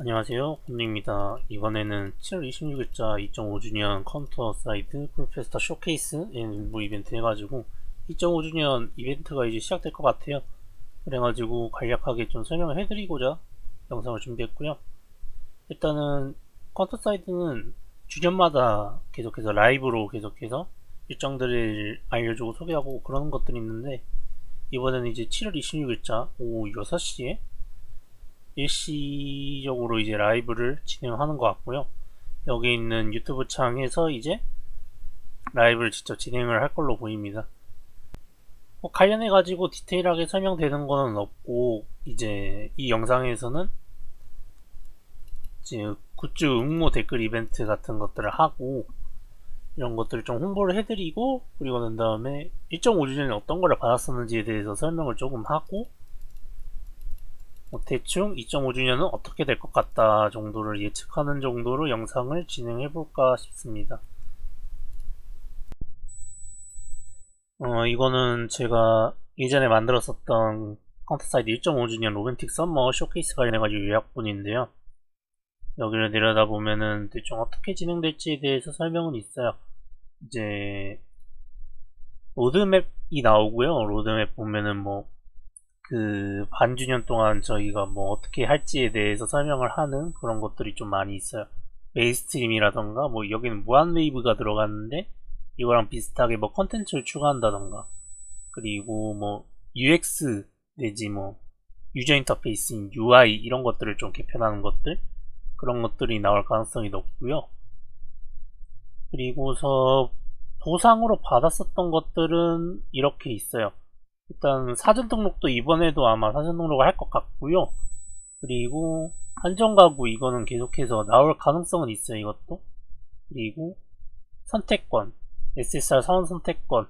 안녕하세요. 곰입니다. 이번에는 7월 26일자 2.5주년 카운터 사이드 프로페스터 쇼케이스 일부 이벤트 해가지고 2.5주년 이벤트가 이제 시작될 것 같아요. 그래가지고 간략하게 좀 설명을 해드리고자 영상을 준비했고요. 일단은 카운터 사이드는 주년마다 계속해서 라이브로 계속해서 일정들을 알려주고 소개하고 그런 것들이 있는데 이번에는 이제 7월 26일자 오후 6시에 일시적으로 이제 라이브를 진행하는 것 같고요. 여기 있는 유튜브 창에서 이제 라이브를 직접 진행을 할 걸로 보입니다. 뭐 관련해 가지고 디테일하게 설명되는 거는 없고 이제 이 영상에서는 이제 굿즈 응모 댓글 이벤트 같은 것들을 하고 이런 것들을 좀 홍보를 해드리고 그리고 난 다음에 1.5주년에 어떤 거를 받았었는지에 대해서 설명을 조금 하고 뭐 대충 2.5주년은 어떻게 될 것 같다 정도를 예측하는 정도로 영상을 진행해 볼까 싶습니다. 어, 이거는 제가 예전에 만들었었던 카운터사이드 1.5주년 로맨틱 썸머 쇼케이스 관련해가지고 요약본인데요. 여기를 내려다 보면은 대충 어떻게 진행될지에 대해서 설명은 있어요. 이제 로드맵이 나오고요. 로드맵 보면은 뭐 그 반주년 동안 저희가 뭐 어떻게 할지에 대해서 설명을 하는 그런 것들이 좀 많이 있어요. 메인스트림이라던가 뭐 여기는 무한 웨이브가 들어갔는데 이거랑 비슷하게 뭐 컨텐츠를 추가한다던가 그리고 뭐 UX 내지 뭐 유저 인터페이스인 UI 이런 것들을 좀 개편하는 것들 그런 것들이 나올 가능성이 높고요. 그리고서 보상으로 받았었던 것들은 이렇게 있어요. 일단 사전 등록도 이번에도 아마 사전 등록을 할 것 같고요. 그리고 한정 가구 이거는 계속해서 나올 가능성은 있어요. 이것도. 그리고 선택권, SSR 사원 선택권,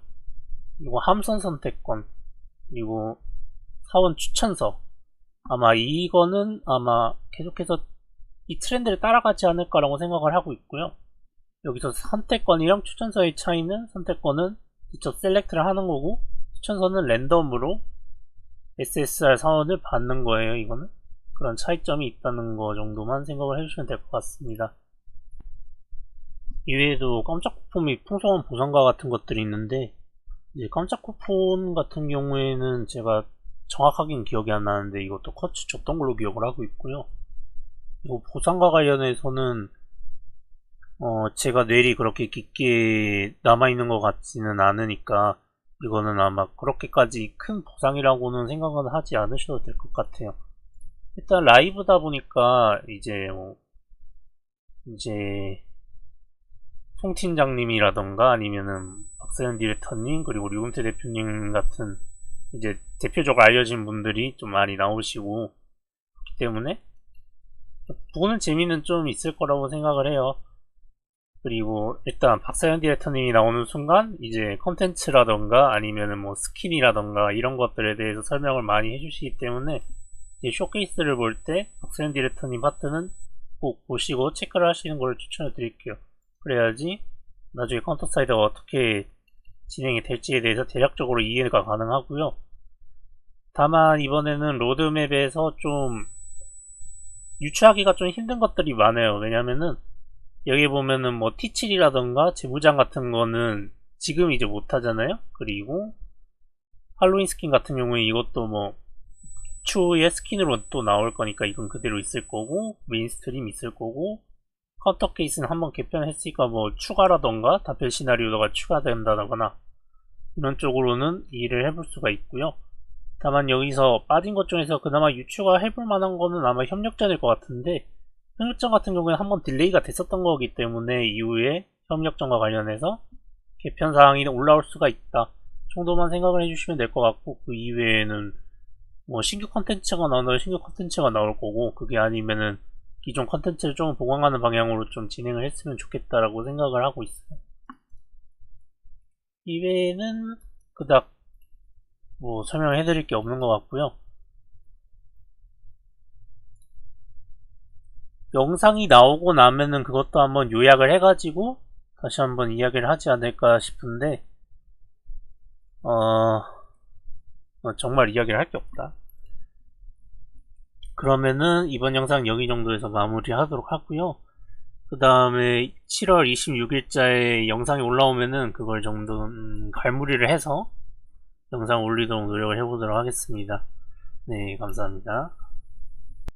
그리고 함선 선택권, 그리고 사원 추천서. 아마 이거는 아마 계속해서 이 트렌드를 따라가지 않을까라고 생각을 하고 있고요. 여기서 선택권이랑 추천서의 차이는 선택권은 직접 셀렉트를 하는 거고 추천서는 랜덤으로 SSR 사원을 받는 거예요. 이거는 그런 차이점이 있다는 거 정도만 생각을 해주시면 될 것 같습니다. 이외에도 깜짝 쿠폰 및 풍성한 보상과 같은 것들이 있는데 이제 깜짝 쿠폰 같은 경우에는 제가 정확하게는 기억이 안 나는데 이것도 커츠 줬던 걸로 기억을 하고 있고요. 이거 보상과 관련해서는 어 제가 뇌리 그렇게 깊게 남아있는 것 같지는 않으니까 이거는 아마 그렇게까지 큰 보상이라고는 생각은 하지 않으셔도 될 것 같아요. 일단 라이브다 보니까 이제 뭐 이제 송 팀장님이라던가 아니면은 박세현 디렉터님 그리고 류금태 대표님 같은 이제 대표적으로 알려진 분들이 좀 많이 나오시고 그렇기 때문에 보는 재미는 좀 있을 거라고 생각을 해요. 그리고 일단 박사현 디렉터님이 나오는 순간 이제 컨텐츠라던가 아니면은 뭐 스킨이라던가 이런 것들에 대해서 설명을 많이 해주시기 때문에 쇼케이스를 볼 때 박사현 디렉터님 파트는 꼭 보시고 체크를 하시는 걸 추천을 드릴게요. 그래야지 나중에 카운터 사이드가 어떻게 진행이 될지에 대해서 대략적으로 이해가 가능하고요. 다만 이번에는 로드맵에서 좀 유추하기가 좀 힘든 것들이 많아요. 왜냐면은 여기 보면은 뭐 T7이라던가 재무장 같은 거는 지금 이제 못하잖아요. 그리고 할로윈 스킨 같은 경우에 이것도 뭐 추후에 스킨으로 또 나올 거니까 이건 그대로 있을 거고 메인스트림 있을 거고 카운터 케이스는 한번 개편했으니까 뭐 추가라던가 답변 시나리오가 추가된다거나 이런 쪽으로는 이해를 해볼 수가 있고요. 다만 여기서 빠진 것 중에서 그나마 유추가 해볼 만한 거는 아마 협력전일 것 같은데 협력전 같은 경우에는 한번 딜레이가 됐었던 거기 때문에 이후에 협력전과 관련해서 개편 사항이 올라올 수가 있다 정도만 생각을 해주시면 될 것 같고 그 이외에는 뭐 신규 컨텐츠가 나오면 신규 컨텐츠가 나올 거고 그게 아니면은 기존 컨텐츠를 좀 보강하는 방향으로 좀 진행을 했으면 좋겠다라고 생각을 하고 있어요. 이외에는 그닥 뭐 설명을 해드릴 게 없는 것 같고요. 영상이 나오고 나면은 그것도 한번 요약을 해가지고 다시 한번 이야기를 하지 않을까 싶은데 어, 어 정말 이야기를 할 게 없다. 그러면은 이번 영상 여기 정도에서 마무리 하도록 하고요. 그 다음에 7월 26일자에 영상이 올라오면은 그걸 정도 음, 갈무리를 해서 영상 올리도록 노력을 해보도록 하겠습니다. 네, 감사합니다.